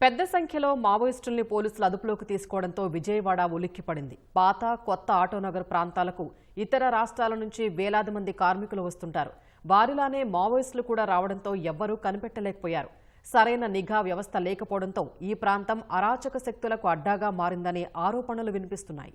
పెద్ద సంఖ్యలో మావోయిస్టుల్ని పోలీసులు అదుపులోకి తీసుకోవడంతో విజయవాడ ఉలిక్కిపడింది. పాత కొత్త ఆటోనగర్ ప్రాంతాలకు ఇతర రాష్ట్రాల నుంచి వేలాది మంది కార్మికులు వస్తుంటారు. వారిలానే మావోయిస్టులు కూడా రావడంతో ఎవ్వరూ కనిపెట్టలేకపోయారు. సరైన నిఘా వ్యవస్థ లేకపోవడంతో ఈ ప్రాంతం అరాచక శక్తులకు అడ్డాగా మారిందనే ఆరోపణలు వినిపిస్తున్నాయి.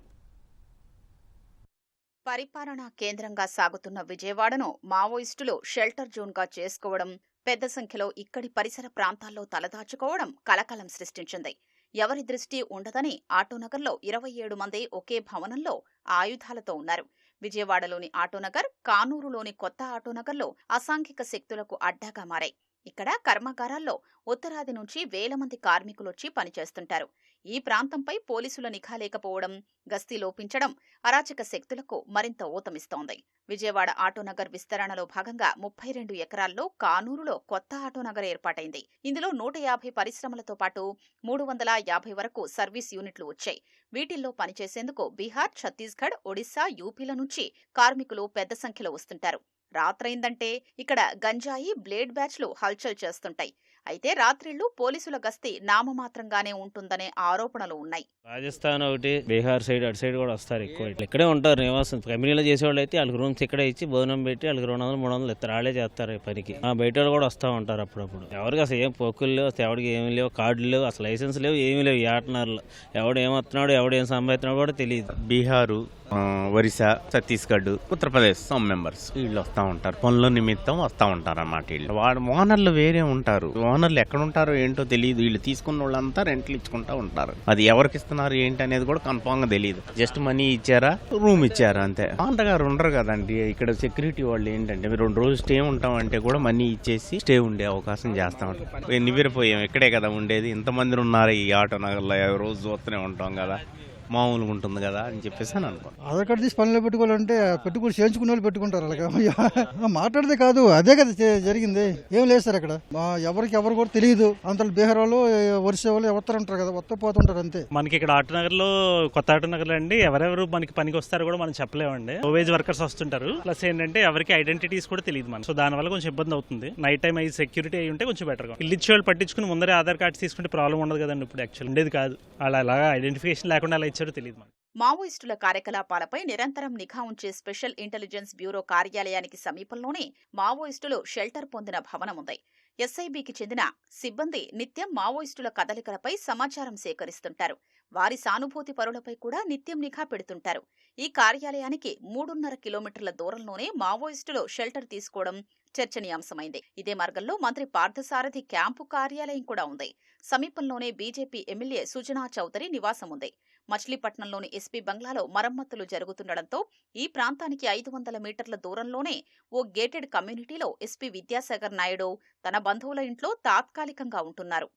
పరిపాలనా కేంద్రంగా సాగుతున్న విజయవాడను మావోయిస్టులు షెల్టర్ జోన్గా చేసుకోవడం పెద్ద సంఖ్యలో ఇక్కడి పరిసర ప్రాంతాల్లో తలదాచుకోవడం కలకలం సృష్టించింది. ఎవరి దృష్టి ఉండదని ఆటోనగర్లో ఇరవై ఏడు మంది ఒకే భవనంలో ఆయుధాలతో ఉన్నారు. విజయవాడలోని ఆటోనగర్ కానూరులోని కొత్త ఆటోనగర్లో అసాంఘిక శక్తులకు అడ్డాగా మారాయి. ఇక్కడ కర్మాగారాల్లో ఉత్తరాది నుంచి వేల మంది కార్మికులొచ్చి పనిచేస్తుంటారు. ఈ ప్రాంతంపై పోలీసుల నిఘా లేకపోవడం గస్తీ లోపించడం అరాచక శక్తులకు మరింత ఊతమిస్తోంది. విజయవాడ ఆటోనగర్ విస్తరణలో భాగంగా ముప్పై రెండు ఎకరాల్లో కానూరులో కొత్త ఆటోనగర్ ఏర్పాటైంది. ఇందులో నూట యాభై పరిశ్రమలతో పాటు మూడు వందల యాభై వరకు సర్వీస్ యూనిట్లు వచ్చాయి. వీటిల్లో పనిచేసేందుకు బీహార్ ఛత్తీస్గఢ్ ఒడిశా యూపీల నుంచి కార్మికులు పెద్ద సంఖ్యలో వస్తుంటారు. రాత్రైందంటే ఇక్కడ గంజాయి బ్లేడ్ బ్యాచ్లు హల్చల్ చేస్తుంటాయి. అయితే రాత్రిళ్ళు పోలీసుల గస్తీ నామమాత్రంగానే ఉంటుందనే ఆరోపణలు ఉన్నాయి. రాజస్థాన్ ఒకటి బీహార్ సైడ్ అటు సైడ్ కూడా వస్తారు ఎక్కువ. ఇక్కడే ఉంటారు నివాసం. కంపెనీలో చేసేవాళ్ళు అయితే వాళ్ళకి రూమ్స్ ఇక్కడే ఇచ్చి భోజనం పెట్టి వాళ్ళకి రెండు వందలు మూడు వందలు ఇస్తారు. వాళ్ళే చేస్తారు ఈ పనికి. ఆ బయట వాళ్ళు కూడా వస్తూ ఉంటారు అప్పుడప్పుడు. ఎవరికి అసలు ఏం పోకులు లేవు అసలు ఎవరికి ఏమి లేవు కార్డులు లేవు అసలు లైసెన్స్ లేవు ఏమీ లేవు. ఈ ఆటనర్లో ఎవడు ఏం వస్తున్నాడు ఎవడు ఏం సంపాదిస్తున్నాడు కూడా తెలియదు. బీహారు ఒరిస్సా ఛత్తీస్గఢ్ ఉత్తరప్రదేశ్ సమ్ మెంబర్స్ వీళ్ళు వస్తూ ఉంటారు. పనుల నిమిత్తం వస్తూ ఉంటారు అన్నమాట వీళ్ళు. వాడు ఓనర్లు వేరే ఉంటారు. ఓనర్లు ఎక్కడ ఉంటారో ఏంటో తెలియదు. వీళ్ళు తీసుకున్న వాళ్ళంతా రెంట్లు ఇచ్చుకుంటూ ఉంటారు. అది ఎవరికి ఇస్తున్నారు ఏంటి అనేది కూడా కన్ఫామ్గా తెలియదు. జస్ట్ మనీ ఇచ్చారా? రూమ్ ఇచ్చారా అంతే. అంతగారు ఉండరు కదండి. ఇక్కడ సెక్యూరిటీ వాళ్ళు ఏంటంటే రెండు రోజులు స్టే ఉంటాం అంటే కూడా మనీ ఇచ్చేసి స్టే ఉండే అవకాశం చేస్తా ఉంటాం. నివ్వెరపోయాం. ఇక్కడే కదా ఉండేది. ఇంతమంది ఉన్నారు ఈ ఆటో నగర్లో. రోజు చూస్తూనే ఉంటాం కదా. మామూలుగా ఉంటుంది కదా అని చెప్పేసి అని అనుకో ఆధార్ కార్డు తీసి పనిలో పెట్టుకోవాలంటే పెట్టుకుని చేయించుకునే వాళ్ళు పెట్టుకుంటారు అలాగా మాట్లాడితే కాదు అదే కదా జరిగింది. ఏం లేదు సార్ అక్కడ. మా ఎవరికి ఎవరు కూడా తెలియదు. అంతలో బీహార్ వాళ్ళు ఒరిస్సా వాళ్ళు ఎవరు ఉంటారు కదా వస్తే పోతుంటారు అంతే. మనకి ఇక్కడ ఆటోనగర్లో కొత్త ఆటోనగర్లో అండి ఎవరెవరు మనకి పనికి వస్తారో కూడా మనం చెప్పలేమండి. ఓవేజ్ వర్కర్స్ వస్తుంటారు. ప్లస్ ఏంటంటే ఎవరికి ఐడెంటిటీస్ కూడా తెలియదు మనం సో దాని వల్ల కొంచెం ఇబ్బంది అవుతుంది. నైట్ టైం అయి సెక్యూరిటీ అయి ఉంటే కొంచెం బెటర్గా ఇల్లు ఇచ్చే వాళ్ళు పట్టించుకుని ముందరే ఆధార్ కార్డ్స్ తీసుకుంటే ప్రాబ్లం ఉండదు కదండి ఇప్పుడు యాక్చువల్ ఉండేది కాదు. అలా అలాగా ఐడెంటిఫికేషన్ లేకుండా అలా ఇచ్చారో తెలియదు మనకి. మావోయిస్టుల కార్యకలాపాలపై నిరంతరం నిఘా ఉంచే స్పెషల్ ఇంటెలిజెన్స్ బ్యూరో కార్యాలయానికి సమీపంలోనే మావోయిస్టులు షెల్టర్ పొందిన భవనం ఉంది ఎస్ఐబికి చెందిన సిబ్బంది నిత్యం మావోయిస్టుల కదలికలపై సమాచారం సేకరిస్తుంటారు. వారి సానుభూతి పరులపై కూడా నిత్యం నిఘా పెడుతుంటారు. ఈ కార్యాలయానికి మూడున్నర కిలోమీటర్ల దూరంలోనే మావోయిస్టులు షెల్టర్ తీసుకోవడం చర్చనీయాంశమైంది. ఇదే మార్గంలో మంత్రి పార్థసారథి క్యాంపు కార్యాలయం కూడా ఉంది. సమీపంలోనే బీజేపీ ఎమ్మెల్యే సుజనా చౌదరి నివాసం ఉంది మచిలీపట్నంలోని ఎస్పీ బంగ్లాలో మరమ్మతులు జరుగుతుండటంతో ఈ ప్రాంతానికి ఐదు వందల మీటర్ల దూరంలోనే ఓ గేటెడ్ కమ్యూనిటీలో ఎస్పీ విద్యాసాగర్ నాయుడు తన బంధువుల ఇంట్లో తాత్కాలికంగా ఉంటున్నారు.